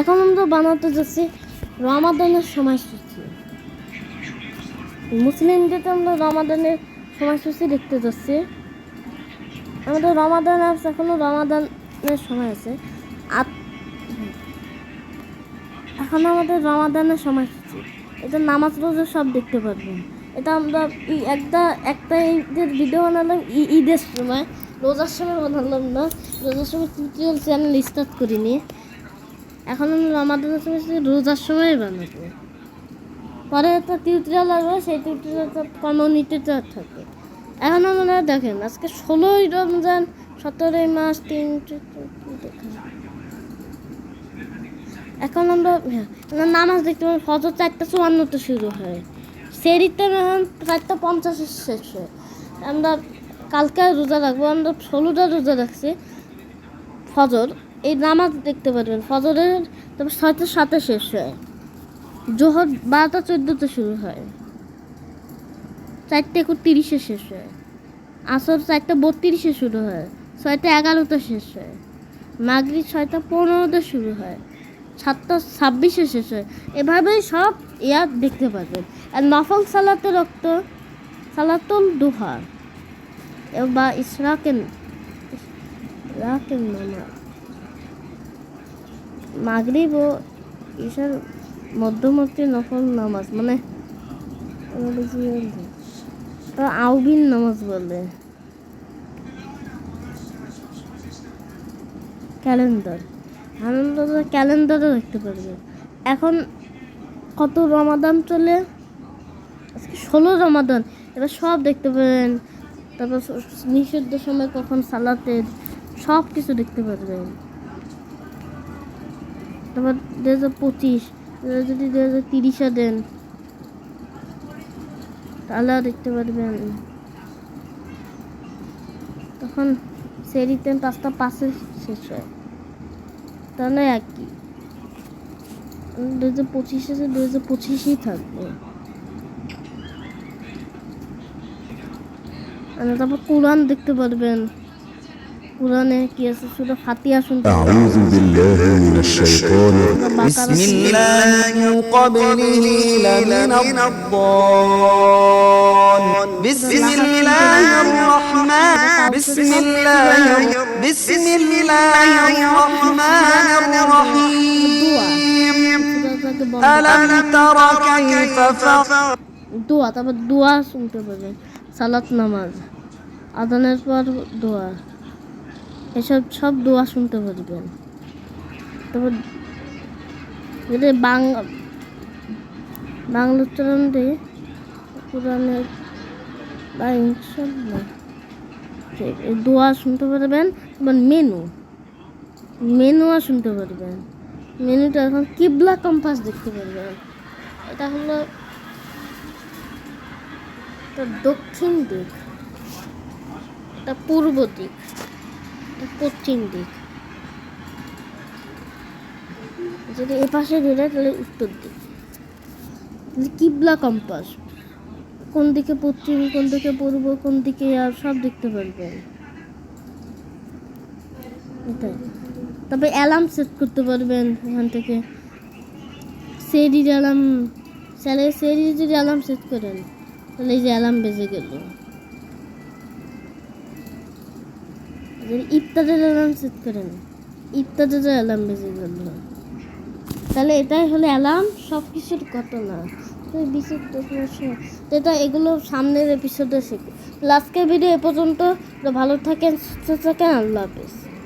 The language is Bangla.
এখন আমরা বানাতে যাচ্ছি রমাদানের সময়সূচি। মুসলিমদের তো আমরা রমাদানের সময়সূচি দেখতে যাচ্ছি। আমাদের রমাদান আছে, এখনও রমাদানের সময় আছে। আর এখন আমাদের রমাদানের সময়সূচি। এটা নামাজ রোজা সব দেখতে পারবেন। এটা আমরা একটা একটা ঈদের ভিডিও বানালাম ঈদের সময়। রোজার সময় বানালাম না। রোজার সময় টিউটোরিয়াল চ্যানেল স্টার্ট করিনি। এখন আমি রমাদানের রোজার সময় বানাবো পরে একটা টিউটোরিয়াল আসবে সেই টিউটোরিয়ালটা কমিউনিটিতে থাকে এখন আমরা দেখেন আজকে ষোলোই রমজান সতেরোই মাস তিন এখন আমরা হ্যাঁ, নামাজ দেখতে পাই ফজর চারটা চুয়ান্নতে শুরু হয় সেরিতে এখন চারটা পঞ্চাশে শেষ হয় আমরা কালকে রোজা রাখব আমরা ষোলোটা রোজা রাখছি ফজর এই নামাজ দেখতে পারবেন। ফজরের তারপর ছয়টা সাথে শেষ হয়। জোহর বারোটা চোদ্দোতে শুরু হয়। চারটে তিরিশে শেষ হয়। আসর চারটা, বত্রিশে শুরু হয়। ছয়টা এগারোতে শেষ হয়। মাগরি ছয়টা পনেরোতে শুরু হয়। সাতটা, ছাব্বিশে শেষ হয়। এভাবেই সব ইয়াদ দেখতে পারবেন। আর নফল সালাতে রক্ত, সালাতুল দুহা। এ- বা ইসরাকেন ইসরাকেন নামাজ। মাগরিব ও ঈশার মধ্যবর্তী নফল নামাজ মানে আউবিন নামাজ বলে। ক্যালেন্ডার। আনন্দ ক্যালেন্ডারও দেখতে পারবে। এখন কত রমাদান চলে? আজকে ষোলো রমাদান। এবার সব দেখতে পাবেন। তারপর নিষিদ্ধ সময় কখন সালাতের সব কিছু দেখতে পারবেন। তারপর দু হাজার পঁচিশ যদি দু হাজার তিরিশে দেন তাহলেও দেখতে পারবেন। তখন সেরিতে পাঁচটা পাশে শেষ হয়। তাহলে একই দু হাজার পঁচিশে দু হাজার পঁচিশেই থাকবে। তারপর কোরআন দেখতে পারবেন। কোরআনে কি আছে? শুধু ফাতিহা শুনতে আউযু বিল্লাহি মিনাশ শাইতানির বিসমিল্লাহি ক্বাবলিহি লামিনাদ দাল বিসমিল্লাহির রহমান বিসমিল্লাহির বিসমিল্লাহির রহমানির রহিম। আলাম তারা কাইফা ফাআলা দোয়া তারপর দোয়া শুনতে পাবেন সালাত নামাজ। আদানের পর দোয়া। এসব সব দোয়া শুনতে পারবেন তারপর যদি বাংলা বাংলা উচ্চারণ কোরআনের বা ইনশাল্লাহ ঠিক, এই দোয়া শুনতে পারবেন তারপর মেনু। মেনুও শুনতে পারবেন মেনুটা এখন কিবলা কম্পাস দেখতে পারবেন এটা হলো দক্ষিণ দিক এটা পূর্ব দিক। পশ্চিম দিক। যদি এ পাশে ঘুরে, তাহলে উত্তর দিক। কিবলা কম্পাস। কোন দিকে পশ্চিম, কোন দিকে পূর্ব, কোন দিকে আর সব দেখতে পারবেন। তবে অ্যালার্ম সেট করতে পারবেন এখান থেকে। সেরির অ্যালার্ম স্যারে সেরির যদি অ্যালার্ম সেট করেন, তাহলে এই যে অ্যালার্ম বেজে গেল। যদি ইফতারের অ্যালার্ম সেট করেন ইফতারের অ্যালার্ম বেজে গেল তাহলে এটাই হলো অ্যালার্ম সব কিছুর ঘটনা তো বিচিত্র তো এটা এগুলো সামনের এপিসোডে শিখি আজকের ভিডিও এ পর্যন্ত ভালো থাকেন সুস্থ থাকেন আল্লাহ হাফিজ